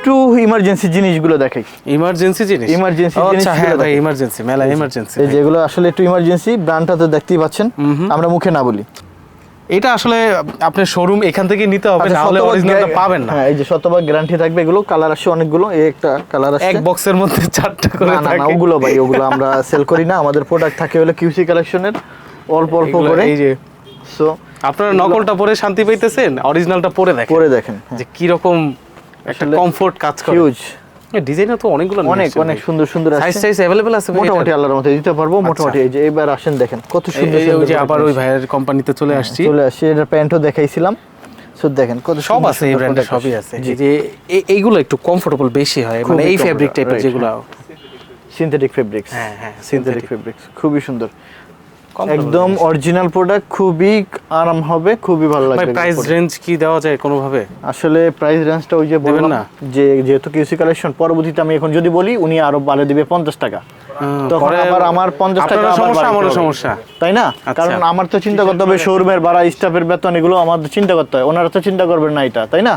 একটু ইমার্জেন্সি জিনিসগুলো দেখাই। ইমার্জেন্সি জিনিস? Emergency ও, আচ্ছা হ্যাঁ ভাই ইমার্জেন্সি মেলা ইমার্জেন্সি এই যেগুলো আসলে একটু ইমার্জেন্সি ব্র্যান্ডটা তো দেখতেই পাচ্ছেন। আমরা মুখে না বলি। এটা আসলে আপনার শোরুম এখান থেকে নিতে হবে না হলে অরিজিনালটা পাবেন না। হ্যাঁ এই যে শতভাগ গ্যারান্টি থাকবে এগুলো কালার আসছে অনেকগুলো এই একটা কালার আসছে। এক বক্সের মধ্যে চারটা করে না না না ওগুলো ভাই ওগুলো আমরা সেল করি না আমাদের প্রোডাক্ট থাকে হলো কিউসি কালেকশনের অল্প অল্প করে। এই যে সো আপনারা নকলটা পরে শান্তি পাইতেছেন? অরিজিনালটা পরে দেখেন? পরে দেখেন যে কি রকম একটা আসলে কমফোর্ট কাজ করে হিউজ ডিজাইনও তো অনেকগুলো অনেক অনেক সুন্দর সুন্দর সাইজ আছে সাইজ अवेलेबल আছে ভাই মোটামুটি এটার? আল্লাহর মতো দিতে পারবো মোটামুটি এই যে এবার আসেন দেখেন কত এই- সুন্দর এই- সুন্দর ওই যে product আবার ওই আসছে। ভাইয়ের কোম্পানিতে চলে আসছি চলে আসছে এটার প্যান্টও দেখাইছিলাম সো দেখেন কত সব সুন্দর আছে এই সুন্দর ব্র্যান্ডে product সবই আছে জি এই যে এই- এইগুলো একটু কমফোর্টেবল বেশি হয় মানে খুবই এই ফেব্রিক comfortable, টাইপের right, যেগুলো সিনথেটিক ফেব্রিক্স হ্যাঁ, হ্যাঁ, সিনথেটিক synthetic। ফেব্রিক্স খুবই সুন্দর Comfortable একদম অরিজিনাল প্রোডাক্ট খুবই আরাম হবে খুবই ভালো লাগবে প্রাইস রেঞ্জ কি দেওয়া যায় কোনোভাবে? আসলে প্রাইস রেঞ্জটা ওই যে বললাম না? যে যেহেতু কিউসি কালেকশন পরবর্তীতে আমি এখন যদি বলি উনি আরও বাড়ে দিবে পঞ্চাশ টাকা। তখন আবার আমার পঞ্চাশ টাকা সমস্যা আমারও সমস্যা। তাই না? আচ্ছা। কারণ আমার তো চিন্তা করতে হবে শোরুমের ভাড়া স্টাফের বেতন এগুলো আমাদের চিন্তা করতে হয়। ওনারা তো চিন্তা করবেন না এটা তাই না?